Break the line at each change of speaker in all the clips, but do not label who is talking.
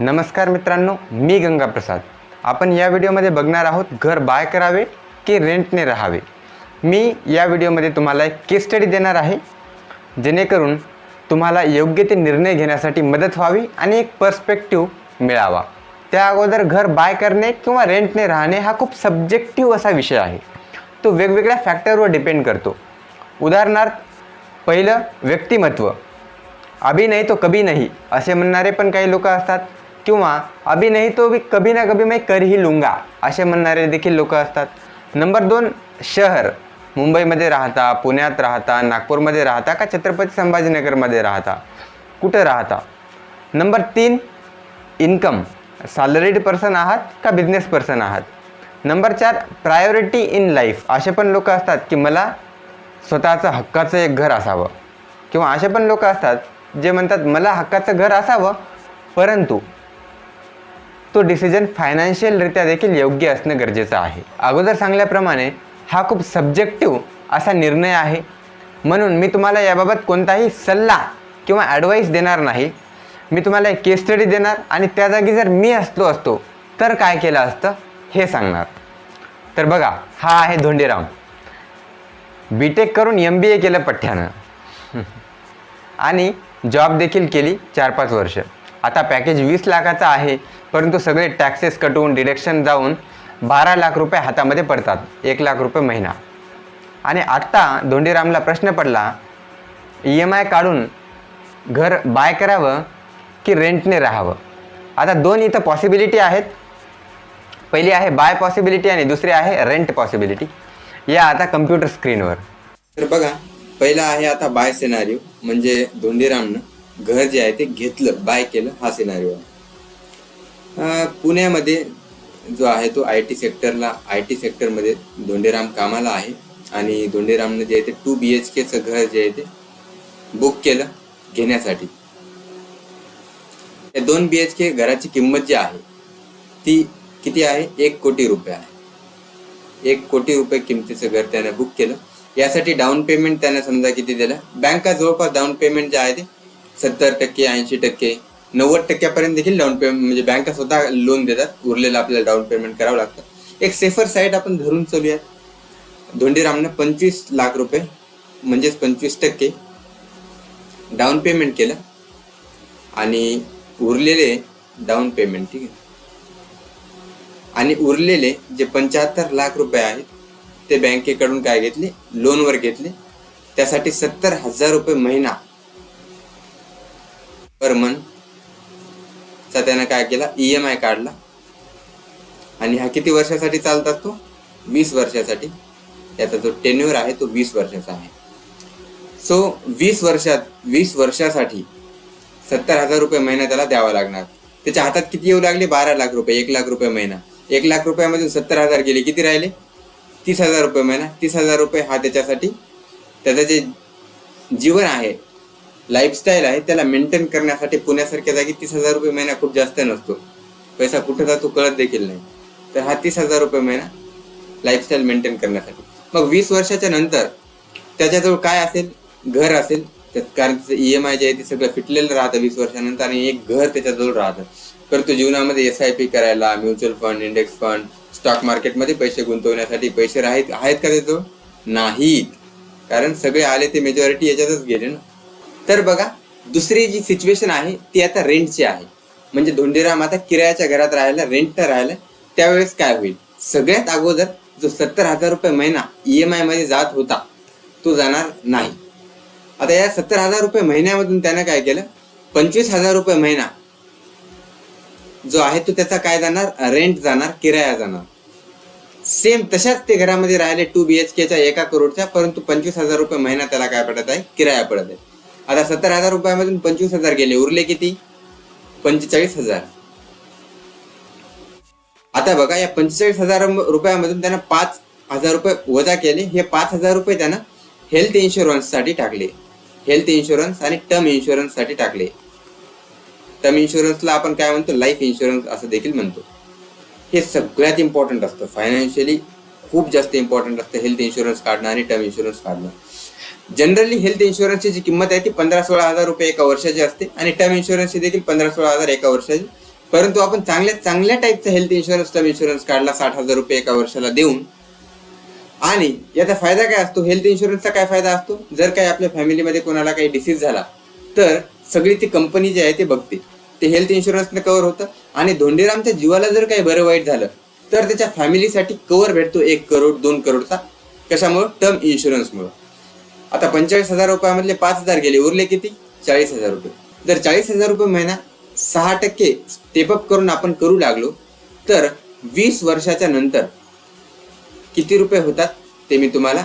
नमस्कार मित्रांनो मी गंगा प्रसाद आपण या व्हिडिओमध्ये बघणार आहोत घर बाय करावे की रेंटने राहावे. मी या व्हिडिओमध्ये तुम्हाला एक केस स्टडी देणार आहे जेणेकरून तुम्हाला योग्य ते निर्णय घेण्यासाठी मदत व्हावी आणि एक पर्स्पेक्टिव्ह मिळावा. त्या अगोदर घर बाय करणे किंवा रेंटने राहणे हा खूप सब्जेक्टिव्ह असा विषय आहे. तो वेगवेगळ्या फॅक्टरवर डिपेंड करतो. उदाहरणार्थ पहिलं व्यक्तिमत्व. अभी नाही तो कभी नाही असे म्हणणारे पण काही लोक असतात. किंवा अभि नाही तो भी कभी ना कभी मैं कर ही असे म्हणणारे देखील लोक असतात. नंबर दोन शहर. मुंबईमध्ये राहता पुण्यात राहता नागपूरमध्ये राहता का छत्रपती संभाजीनगरमध्ये राहता? कुठं राहता? नंबर तीन इन्कम सॅलरीड पर्सन आहात का बिझनेस पर्सन आहात? नंबर चार प्रायोरिटी इन लाईफ असे पण लोक असतात की मला स्वतःचं हक्काचं एक घर असावं. किंवा असे पण लोक असतात जे म्हणतात मला हक्काचं घर असावं परंतु तो डिसिजन फायनान्शियलरित्या देखील योग्य असणं गरजेचं आहे. अगोदर सांगल्याप्रमाणे हा खूप सब्जेक्टिव्ह असा निर्णय आहे. म्हणून मी तुम्हाला याबाबत कोणताही सल्ला किंवा ॲडवाईस देणार नाही. मी तुम्हाला एक केस स्टडी देणार आणि त्या जागी जर मी असलो असतो तर काय केलं असतं हे सांगणार. तर बघा हा आहे धोंडीराम. बी टेक करून एम बी ए केलं पठ्ठ्यानं. आणि जॉब देखील केली चार पाच वर्ष. आता पॅकेज वीस लाखाचं आहे परंतु सगळे टॅक्सेस कटवून डिडक्शन जाऊन बारा लाख रुपये हातामध्ये पडतात एक लाख रुपये महिना. आणि आत्ता धोंडीरामला प्रश्न पडला ई एम आय काढून घर बाय करावं की रेंटने राहावं? आता दोन इथं पॉसिबिलिटी आहेत. पहिली आहे बाय पॉसिबिलिटी आणि दुसरी आहे रेंट पॉसिबिलिटी या आता कम्प्युटर स्क्रीनवर तर बघा पहिला आहे आता बाय सिनारिओ म्हणजे धोंडीरामनं घर जे आहे ते घेतलं बाय केलं हा सिनारिओ आहे. पुण्यामध्ये जो आहे तो आय टी सेक्टरला आय टी सेक्टरमध्ये धोंडेराम कामाला आहे आणि धोंडेरामनं जे आहे ते टू बी एच केचं घर जे आहे ते बुक केलं घेण्यासाठी. या दोन बी एच के घराची किंमत जी आहे ती किती आहे? एक कोटी रुपये आहे. एक कोटी रुपये किमतीचं घर त्याने बुक केलं. यासाठी डाऊन पेमेंट त्याने समजा किती दिलं? बँका जवळपास डाऊन पेमेंट जे आहे ते सत्तर टक्के ऐंशी टक्के नव्वद टक्क्यापर्यंत देखील डाऊन पेमेंट म्हणजे बँका स्वतः लोन देतात. उरलेलं आपल्याला डाऊन पेमेंट करावं लागतं. एक सेफर साईड आपण धरून चालूयात. धोंडीरामनं पंचवीस लाख रुपये म्हणजेच पंचवीस टक्के डाऊन पेमेंट केलं. आणि उरलेले डाऊन पेमेंट ठीक आहे. आणि उरलेले जे पंच्याहत्तर लाख रुपये आहेत ते बँकेकडून काय घेतले? लोनवर घेतले. त्यासाठी सत्तर हजार रुपये महिना पर मंथ चा त्यानं काय केला? ई एम आय काढला. आणि हा किती वर्षासाठी चालत असतो वीस वर्षासाठी. त्याचा जो टेन्युअर आहे तो वीस वर्षाचा आहे. सो वीस वर्षात वीस वर्षासाठी सत्तर हजार रुपये महिना त्याला द्यावा लागणार. त्याच्या हातात किती येऊ लागले? बारा लाख रुपये एक लाख रुपये महिना. एक लाख रुपयामधून सत्तर हजार गेले किती राहिले? तीस हजार रुपये महिना. तीस हजार रुपये हा त्याच्यासाठी त्याचं जे जीवन आहे लाईफस्टाईल आहे त्याला मेंटेन करण्यासाठी पुण्यासारख्या जागी तीस हजार रुपये महिना खूप जास्त नसतो. पैसा कुठं जातो कळत देखील नाही. तर हा तीस हजार रुपये महिना लाईफस्टाईल मेंटेन करण्यासाठी. मग वीस वर्षाच्या नंतर त्याच्याजवळ काय असेल? घर असेल. त्यात कारण त्याचं ई एम आय जे आहे ते सगळं फिटलेलं राहतं वीस वर्षानंतर आणि एक घर त्याच्याजवळ राहतं. परंतु जीवनामध्ये एस आय पी करायला mutual fund index fund stock मार्केटमध्ये पैसे गुंतवण्यासाठी पैसे राहत आहेत का त्याजवळ? नाहीत. कारण सगळे आले ते मेजॉरिटी याच्यातच गेले ना. तर बघा दुसरी जी सिच्युएशन आहे ती आता रेंटची आहे. म्हणजे धोंडीराम आता किरायाच्या घरात राहायला रेंट राहायला त्यावेळेस काय होईल? सगळ्यात अगोदर जो सत्तर हजार रुपये महिना ई एम आयमध्ये जात होता तो जाणार नाही. आता या सत्तर हजार रुपये महिन्यामधून त्यानं काय केलं? पंचवीस हजार रुपये महिना जो आहे तो त्याचा काय जाणार? रेंट जाणार किराया जाणार. सेम तशाच ते घरामध्ये राहिले टू बी एच केच्या एका करोडच्या परंतु पंचवीस हजार रुपये महिना त्याला काय पडत आहे? किराया पडत आहे. आता सत्तर हजार रुपयामधून पंचवीस हजार गेले. उरले किती? पंचेचाळीस हजार. आता बघा या पंचेचाळीस हजार रुपयामधून त्यानं पाच हजार रुपये वजा केले. हे पाच हजार रुपये त्यानं हेल्थ इन्शुरन्ससाठी टाकले. हेल्थ इन्शुरन्स आणि टर्म इन्शुरन्ससाठी टाकले. टर्म इन्शुरन्सला आपण काय म्हणतो? लाईफ इन्शुरन्स असं देखील म्हणतो. हे सगळ्यात इम्पॉर्टंट असतं. फायनान्शियली खूप जास्त इम्पॉर्टंट असतं हेल्थ इन्शुरन्स काढणं आणि टर्म इन्शुरन्स काढणं. जनरली हेल्थ इन्शुरन्सची जी किंमत आहे ती पंधरा सोळा हजार रुपये एका वर्षाची असते आणि टर्म इन्शुरन्सची देखील पंधरा सोळा हजार एका वर्षाची. परंतु आपण चांगल्या चांगल्या टाईपचा हेल्थ इन्शुरन्स टर्म इन्शुरन्स काढला साठ हजार रुपये एका वर्षाला देऊन. आणि याचा फायदा काय असतो? हेल्थ इन्शुरन्सचा काय फायदा असतो? जर काही आपल्या फॅमिलीमध्ये कोणाला काही डिसीज झाला तर सगळी ती कंपनी जी आहे ते बघते. ते हेल्थ इन्शुरन्सने कव्हर होतं. आणि धोंडीरामच्या जीवाला जर काही बरं वाईट झालं तर त्याच्या फॅमिलीसाठी कव्हर भेटतो एक करोड दोन करोडचा. कशामुळं? टर्म इन्शुरन्समुळं आता पंचेचाळीस हजार रुपयामधले पाच हजार गेले. उरले किती? चाळीस हजार रुपये. जर चाळीस हजार रुपये महिना सहा टक्के स्टेपअप करून आपण करू लागलो तर वीस वर्षाच्या नंतर किती रुपये होतात ते मी तुम्हाला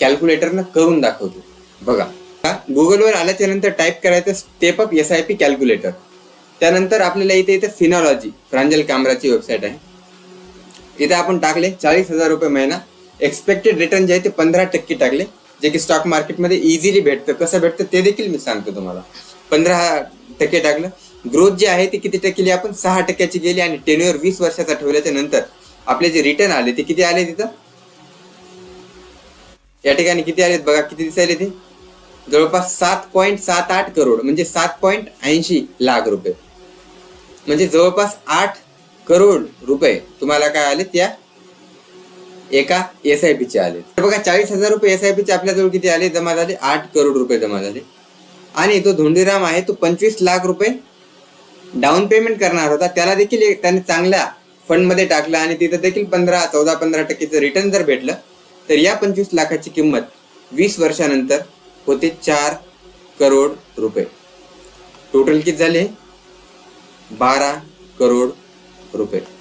कॅल्क्युलेटरनं करून दाखवतो. बघा. गुगलवर आल्याच्यानंतर टाईप करायचं step up S I P calculator त्यानंतर आपल्याला इथे इथे फिनॉलॉजी प्रांजल कामराची वेबसाईट आहे. इथे आपण टाकले चाळीस हजार रुपये महिना. एक्सपेक्टेड रिटर्न जे आहे ते पंधरा टक्के टाकले. जे की स्टॉक मार्केटमध्ये इझिली भेटतं. कसं भेटतं ते देखील मी सांगतो तुम्हाला. पंधरा टक्के टाकलं ग्रोथ जी आहे ती किती टक्के आपण? सहा टक्क्याची गेली आणि टेन्युअर वीस वर्षाचा ठेवल्याच्या नंतर आपले जे रिटर्न आले ते किती आले तिथं? या ठिकाणी किती आलेत बघा किती दिसायले ते? जवळपास सात पॉईंट सात आठ करोड म्हणजे सात पॉईंट ऐंशी लाख रुपये. म्हणजे जवळपास आठ करोड रुपये. तुम्हाला काय आले त्या एका एस आय पीचे आले. तर बघा चाळीस हजार रुपये एस आय पीचे आपल्याजवळ किती आले? जमा झाले आठ करोड रुपये जमा झाले. आणि तो धोंडीराम आहे तो पंचवीस लाख रुपये डाऊन पेमेंट करणार होता. त्याला देखील एक- त्याने चांगल्या फंडमध्ये टाकलं आणि तिथं देखील पंधरा चौदा पंधरा टक्केचं रिटर्न जर भेटलं तर या पंचवीस लाखाची किंमत वीस वर्षानंतर होते चार करोड रुपये. टोटल किती झाले? बारा करोड रुपये.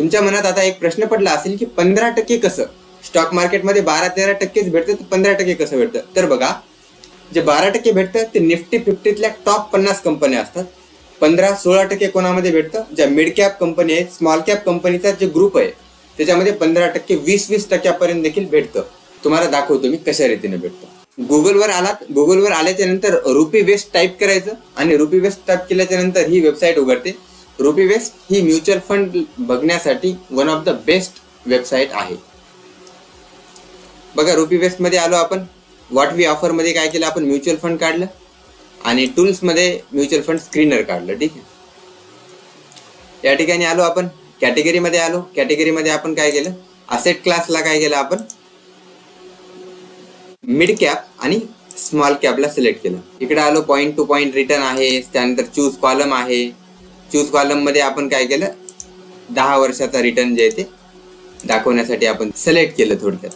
तुमच्या मनात आता एक प्रश्न पडला असेल की पंधरा टक्के कसं? स्टॉक मार्केटमध्ये बारा तेरा टक्केच भेटतं तर पंधरा टक्के कसं भेटतं? तर बघा जे बारा टक्के भेटतं ते निफ्टी फिफ्टीतल्या टॉप पन्नास कंपन्या असतात. पंधरा सोळा टक्के कोणामध्ये भेटतं? ज्या मिड कॅप कंपनी आहे स्मॉल कॅप कंपनीचा जे ग्रुप आहे त्याच्यामध्ये पंधरा टक्के वीस वीस टक्क्यापर्यंत देखील भेटतं. तुम्हाला दाखवतो मी कशा रीतीने भेटतं. गुगलवर आलात. गुगलवर आल्याच्यानंतर रुपी वेस्ट टाईप करायचं आणि रुपी वेस्ट टाईप केल्याच्यानंतर ही वेबसाईट उघडते. रुपी वेस्ट ही म्युच्युअल फंड बघण्यासाठी one of the best website आहे. बघा रुपी वेस्टमध्ये आलो आपण. व्हॉट वी ऑफरमध्ये काय केलं आपण? म्युच्युअल फंड काढलं. आणि टूल्समध्ये म्युच्युअल फंड स्क्रीनर काढलं ठीक आहे. या ठिकाणी आलो आपण. कॅटेगरीमध्ये आलो. कॅटेगरीमध्ये आपण काय केलं? असेट क्लासला काय केलं आपण? मिड कॅप आणि स्मॉल कॅपला सिलेक्ट केलं. इकडे आलो. पॉईंट टू पॉईंट रिटर्न आहे. त्यानंतर चूज कॉलम आहे. चूज कॉलममध्ये आपण काय केलं? दहा वर्षाचा रिटर्न जे आहे ते दाखवण्यासाठी आपण सिलेक्ट केलं थोडक्यात.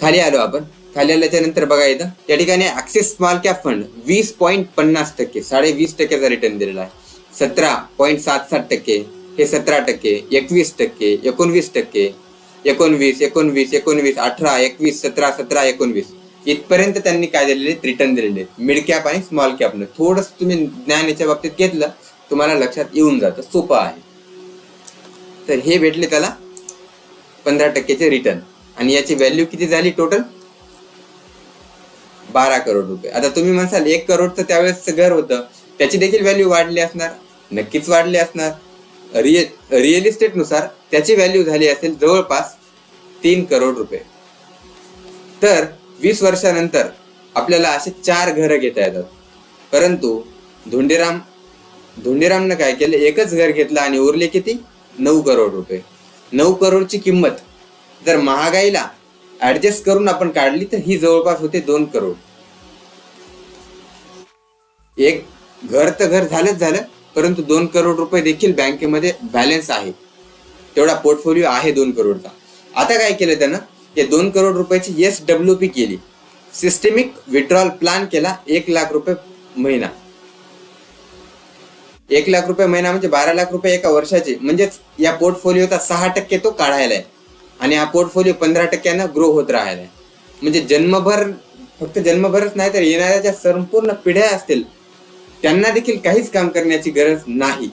खाली आलो आपण. खाली आल्याच्यानंतर बघा इथं त्या ठिकाणी ऍक्सिस स्मॉल कॅप फंड वीस पॉईंट पन्नास टक्के साडे वीस टक्क्याचा रिटर्न दिलेला आहे. सतरा पॉईंट सात सात टक्के हे सतरा टक्के एकवीस टक्के एकोणवीस टक्के एकोणवीस एकोणवीस एकोणवीस अठरा एकवीस सतरा सतरा एकोणवीस. इथपर्यंत त्यांनी काय दिलेले? रिटर्न दिलेले. मिड कॅप आणि स्मॉल कॅपनं थोडस तुम्ही ज्ञान याच्या बाबतीत घेतलं तुम्हाला लक्षात येऊन जातं. सोपं आहे. तर हे भेटले त्याला पंधरा टक्क्याचे रिटर्न आणि याची व्हॅल्यू किती झाली टोटल बारा करोड रुपये. आता तुम्ही म्हणसाल एक करोडचं त्यावेळेस घर होतं. त्याची देखील व्हॅल्यू वाढली असणार. नक्कीच वाढली असणार. रिअल रिअल इस्टेटनुसार त्याची व्हॅल्यू झाली असेल जवळपास तीन करोड रुपये. तर वीस वर्षानंतर आपल्याला असे चार घरं घेता येतात. परंतु धोंडीराम धोंडीरामनं काय केलं? एकच घर घेतलं आणि उरले किती? नऊ करोड रुपये. नऊ करोडची किंमत. जर महागाईला ऍडजस्ट करून आपण काढली तर ही जवळपास होते दोन करोड. एक घर तर घर झालंच झालं परंतु दोन करोड रुपये देखील बँकेमध्ये बॅलन्स आहे. तेवढा पोर्टफोलिओ आहे दोन करोडचा. आता काय केलं त्यानं? ते दोन करोड रुपयाची एस डब्ल्यू पी केली. सिस्टेमिक विड्रॉल प्लॅन केला एक लाख रुपये महिना. एक लाख रुपये महिना म्हणजे बारा लाख रुपये एका वर्षाचे. म्हणजेच या पोर्टफोलिओचा सहा टक्के तो काढायला आहे. आणि हा पोर्टफोलिओ पंधरा टक्क्यानं ग्रो होत राहायला आहे. म्हणजे जन्मभर फक्त जन्मभरच नाही तर येणाऱ्या ज्या संपूर्ण पिढ्या असतील त्यांना देखील काहीच काम करण्याची गरज नाही.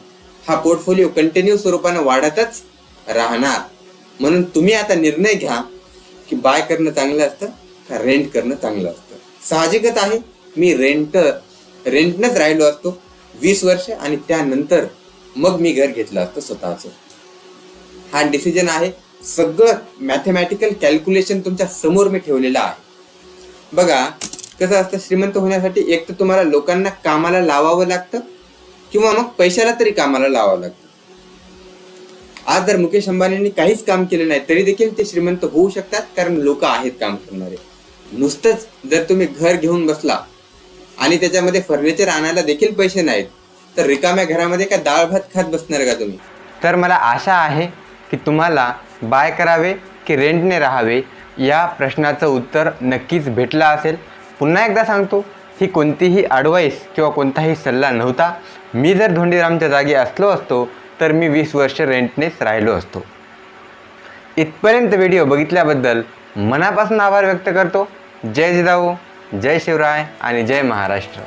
हा पोर्टफोलिओ कंटिन्यू स्वरूपानं वाढतच राहणार. म्हणून तुम्ही आता निर्णय घ्या. की बाय करणं चांगलं असतं का रेंट करणं चांगलं असतं? साहजिकच आहे. मी रेंट रेंटनंच राहिलो असतो वीस वर्ष आणि त्यानंतर मग मी घर घेतलं असतं स्वतःचं. हा डिसिजन आहे. सगळं मॅथमॅटिकल कॅल्क्युलेशन तुमच्यासमोर मी ठेवलेलं आहे. बघा कसं असतं श्रीमंत होण्यासाठी एक तर तुम्हाला लोकांना कामाला लावावं लागतं किंवा मग पैशाला तरी कामाला लावावं लागतं. आज जर मुकेश अंबानींनी काहीच काम केलं नाही तरी देखील ते श्रीमंत होऊ शकतात कारण लोक आहेत काम करणारे. नुसतंच जर तुम्ही घर घेऊन बसला आणि त्याच्यामध्ये फर्निचर आणायला देखील पैसे नाहीत तर रिकाम्या घरामध्ये काय डाळ भात खात बसणार का तुम्ही? तर मला आशा आहे की तुम्हाला बाय करावे की रेंटने राहावे या प्रश्नाचं उत्तर नक्कीच भेटलं असेल. पुन्हा एकदा सांगतो ही कोणतीही ॲडवाईस किंवा कोणताही सल्ला नव्हता. मी जर धोंडीरामच्या जागी असलो असतो तर मी वीस वर्ष रेंटनेच राहिलो असतो. इथपर्यंत व्हिडिओ बघितल्याबद्दल मनापासून आभार व्यक्त करतो. जय जिजाऊ जय शिवराय आणि जय महाराष्ट्र.